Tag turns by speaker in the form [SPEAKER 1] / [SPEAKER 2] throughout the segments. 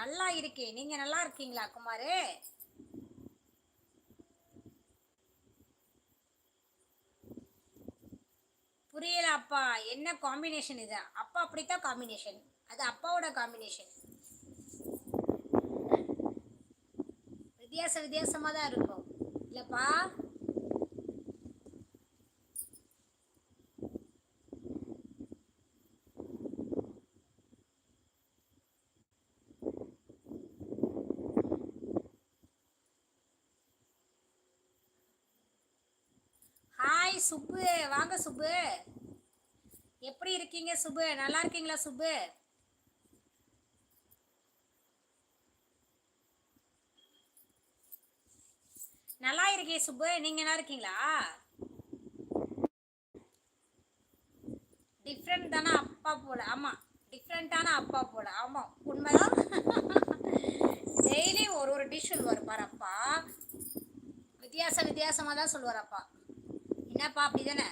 [SPEAKER 1] நல்லா இருக்கேன் நீங்க நல்லா இருக்கீங்களா குமாரு? புரியல அப்பா என்ன காம்பினேஷன் இது? அப்பா அப்படித்தான் காம்பினேஷன் அது அப்பாவோட காம்பினேஷன் வித்தியாச வித்தியாசமாக தான் இருக்கும். இல்லப்பா. ஹாய் சுப்பு வாங்க சுப்பு. எப்படி இருக்கீங்க சுப்பு? நல்லா இருக்கீங்களா சுப்பு? நல்லா இருக்கே சுப்பு நீங்க நல்லா இருக்கீங்களா? டிஃப்ரெண்ட் தானே அப்பா போல. ஆமா டிஃப்ரெண்ட்டான அப்பா போல. ஆமா உண்மைதான். டெய்லி ஒரு ஒரு டிஷ் சொல்லுவார் பாரு அப்பா. வித்தியாச வித்தியாசமா தான் சொல்லுவார் அப்பா. என்னப்பா அப்படிதானே?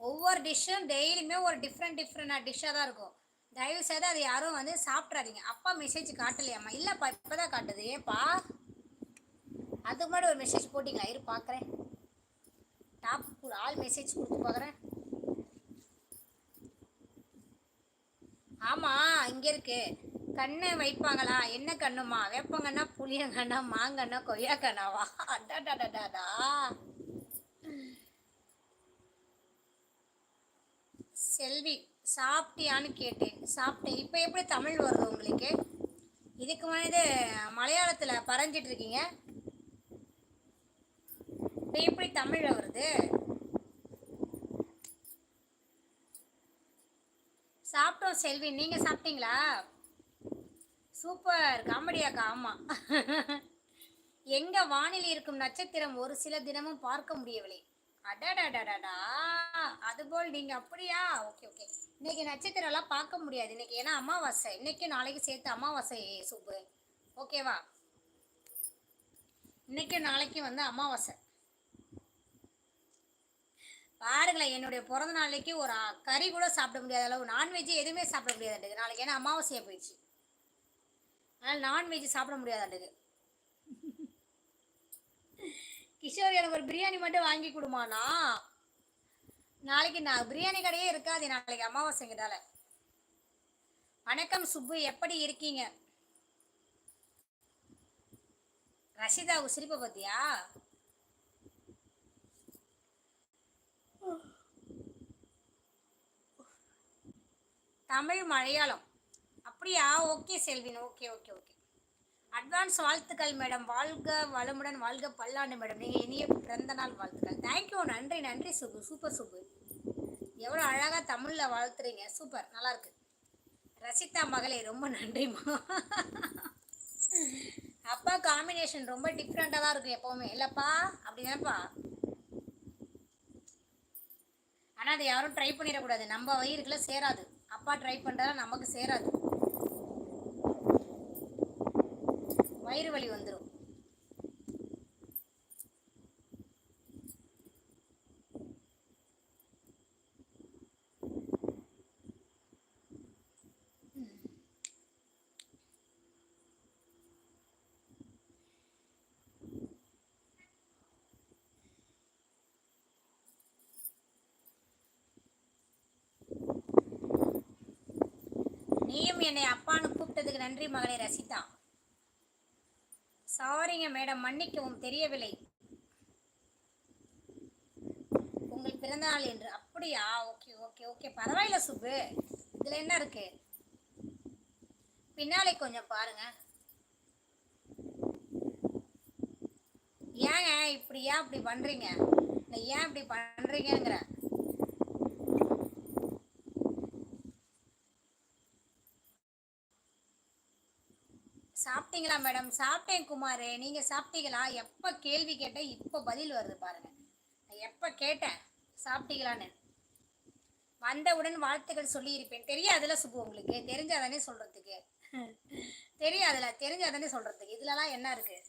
[SPEAKER 1] ஒவ்வொரு டிஷ்ஷும் டெய்லியுமே ஒரு டிஃப்ரெண்ட் டிஃப்ரெண்டாக டிஷ்ஷாக தான் இருக்கும். தயவு செய்து அதை யாரும் வந்து சாப்பிட்றாதீங்க அப்பா மெசேஜ் காட்டலையாம்மா? இல்லைப்பா இப்போ தான் காட்டுது. ஏப்பா? அதுக்கு முன்னாடி ஒரு மெசேஜ் போட்டிங்களா? இரு பார்க்குறேன் டாப் ஒரு ஆள் மெசேஜ் கொடுத்து பார்க்குறேன் ஆமாம் இங்கே இருக்கு. கண்ணை வைப்பாங்களா? என்ன கண்ணுமா வேப்பங்கண்ணா புளியங்கண்ணா மாங்கண்ணா கொய்யாக்கண்ணாவா? டாடா செல்வி சாப்பிட்டியான்னு கேட்டேன். சாப்பிட்டேன். இப்போ எப்படி தமிழ் வருது உங்களுக்கு? இதுக்கு முன்னாடி மலையாளத்தில் பறஞ்சிட்டு இருக்கீங்க. இப்போ எப்படி தமிழில் வருது? சாப்பிட்டோம் செல்வி. நீங்கள் சாப்பிட்டீங்களா? சூப்பர். காமெடியாக்கா ஆமாம் எங்கே வானிலை இருக்கும் நட்சத்திரம் ஒரு சில தினமும் பார்க்க முடியவில்லை. அடடடடடா. அதுபோல் நீங்க அப்படியா? Okay okay. இன்னைக்கு நட்சத்திரம் எல்லாம் பார்க்க முடியாது. இன்னைக்கு ஏன்னா அமாவாசை. இன்னைக்கு நாளைக்கு சேர்த்து அமாவாசை சூப்பு. ஓகேவா இன்னைக்கு நாளைக்கு வந்து அமாவாசை. பாருங்களேன் என்னுடைய பிறந்த நாளைக்கு ஒரு கறி கூட சாப்பிட முடியாத அளவு நான்வெஜ் எதுவுமே சாப்பிட முடியாதுண்டுக்கு நாளைக்கு ஏன்னா அமாவாசையாக போயிடுச்சு. அதனால் நான்வெஜ் சாப்பிட முடியாதாண்டுக்கு கிஷோர் எனக்கு ஒரு பிரியாணி மட்டும் வாங்கி கொடுமாண்ணா. நாளைக்கு நான் பிரியாணி கடையே இருக்காது நாளைக்கு அமாவாசைங்கிறதால. வணக்கம் சுப்பு எப்படி இருக்கீங்க? ரஷிதா சிரிப்பை பத்தியா தமிழ் மலையாளம். அப்படியா? Okay Selvin. Okay okay okay. Advance வாழ்த்துக்கள் மேடம். வாழ்க வளமுடன் வாழ்க பல்லாண்டு மேடம். நீங்கள் இனிய பிறந்த நாள் வாழ்த்துக்கள். தேங்க்யூ நன்றி நன்றி சுப்பு சூப்பர் சுப்பு எவ்வளோ அழகாக தமிழில் வாழ்த்துறீங்க. சூப்பர் நல்லாயிருக்கு ரசிதா மகளே ரொம்ப நன்றிம்மா அப்பா காம்பினேஷன் ரொம்ப டிஃப்ரெண்ட்டாக தான் இருக்கும் எப்போவுமே. இல்லைப்பா அப்படிதானேப்பா. ஆனால் அதை யாரும் ட்ரை பண்ணிடக்கூடாது. நம்ம வயிறுக்குள்ளே சேராது. அப்பா ட்ரை பண்ணுறதா நமக்கு சேராது. வயிறு வலி வந்துடும் நீயும் என்னை அப்பான்னு கூப்பிட்டதுக்கு நன்றி மகளே ரசிதா. சாரிங்க மேடம் மன்னிக்கவும் தெரியவில்லை. உங்கள் பிறந்தநாள் என்று. அப்படியா? Okay okay okay. பரவாயில்ல சுப்பு. இதுல என்ன இருக்கு? பின்னாலே கொஞ்சம் பாருங்க. ஏங்க இப்படி ஏன் இப்படி பண்றீங்க? இல்லை ஏன் இப்படி பண்றீங்கிற சாப்பிட்டீங்களா மேடம்? சாப்பிட்டேன் குமார். நீங்க சாப்பிட்டீங்களா? எப்ப கேள்வி கேட்டேன் இப்போ பதில் வருது பாருங்க. நான் எப்ப கேட்டேன் சாப்பிட்டீங்களான்னு. வந்தவுடன் வாழ்த்துக்கள் சொல்லி இருப்பேன் தெரியாதுல சுப்பு உங்களுக்கு? தெரிஞ்சாதானே சொல்றதுக்கு. தெரியாதுல தெரிஞ்சாதானே சொல்றதுக்கு. இதுலலாம் என்ன இருக்கு?